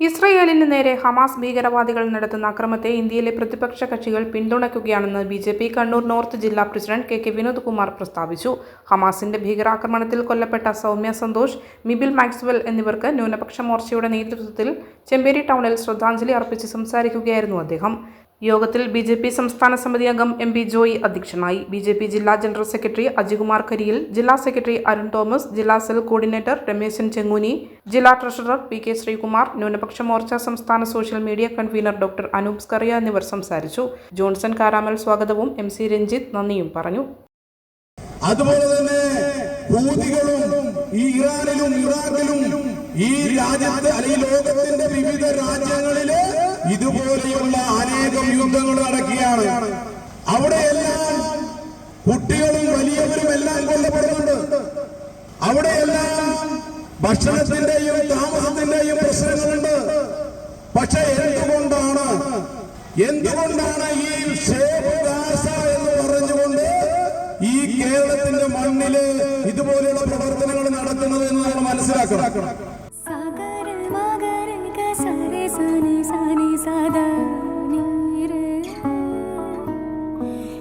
ഇസ്രയേലിന് നേരെ ഹമാസ് ഭീകരവാദികൾ നടത്തുന്ന അക്രമത്തെ ഇന്ത്യയിലെ പ്രതിപക്ഷ കക്ഷികൾ പിന്തുണയ്ക്കുകയാണെന്ന് B J P Kannur north ജില്ലാ president K K Vinod Kumar പ്രസ്താവിച്ചു. ഹമാസിന്റെ ഭീകരാക്രമണത്തിൽ കൊല്ലപ്പെട്ട സൗമ്യ സന്തോഷ് മിബിൽ മാക്സ്വെൽ എന്നിവർക്ക് ന്യൂനപക്ഷ മോർച്ചയുടെ നേതൃത്വത്തിൽ ചെമ്പേരി ടൗണിൽ ശ്രദ്ധാഞ്ജലി അർപ്പിച്ച് സംസാരിക്കുകയായിരുന്നു അദ്ദേഹം. യോഗത്തിൽ ബി ജെ പി സംസ്ഥാന സമിതി അംഗം എം പി ജോയി അധ്യക്ഷനായി. ബി ജെ പി ജില്ലാ ജനറൽ സെക്രട്ടറി അജികുമാർ കരിയിൽ ജില്ലാ സെക്രട്ടറി അരുൺ തോമസ് ജില്ലാ സെൽ കോർഡിനേറ്റർ രമേശൻ ചെങ്ങൂനി ജില്ലാ ട്രഷറർ പി കെ ശ്രീകുമാർ ന്യൂനപക്ഷ മോർച്ച സംസ്ഥാന social media convenor doctor Anoop Scaria എന്നിവർ സംസാരിച്ചു. ജോൺസൺ കാരാമൽ സ്വാഗതവും എം സി രഞ്ജിത്ത് നന്ദിയും പറഞ്ഞു. അതുപോലെ തന്നെ ഈ ഇറാനിലും ഇറാഖിലും ഈ രാജ്യത്ത് ലോകത്തിന്റെ വിവിധ രാജ്യങ്ങളിൽ ഇതുപോലെയുള്ള അനേകം യുദ്ധങ്ങൾ നടക്കുകയാണ്. അവിടെയെല്ലാം കുട്ടികളും വലിയവരും എല്ലാം കൊല്ലപ്പെടുന്നുണ്ട്. അവിടെയെല്ലാം ഭക്ഷണത്തിന്റെയും താമസത്തിന്റെയും പ്രശ്നങ്ങളുണ്ട്. പക്ഷെ എന്തുകൊണ്ടാണ്? എന്തുകൊണ്ടാണ് ഈ എന്ന് പറഞ്ഞുകൊണ്ട് ഈ കേരളത്തിന്റെ മണ്ണിൽ ഇതുപോലെയുള്ള പ്രവർത്തനങ്ങൾ നടത്തുന്നത് എന്ന് നമ്മൾ മനസ്സിലാക്കണം?